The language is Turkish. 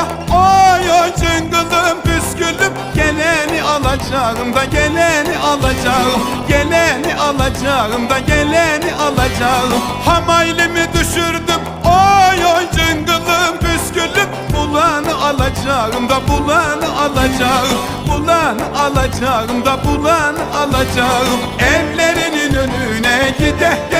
ya Ay ay cıngılım püskülüm Geleni alacağım da geleni alacağım. Geleni alacağım da geleni alacağım. Hamailimi düşürdüm. Ay ay cıngılım püskülüm Bulanı alacağım da bulanı alacağım. Bulanı alacağım da bulanı alacağım. Evlerinin önüne gideh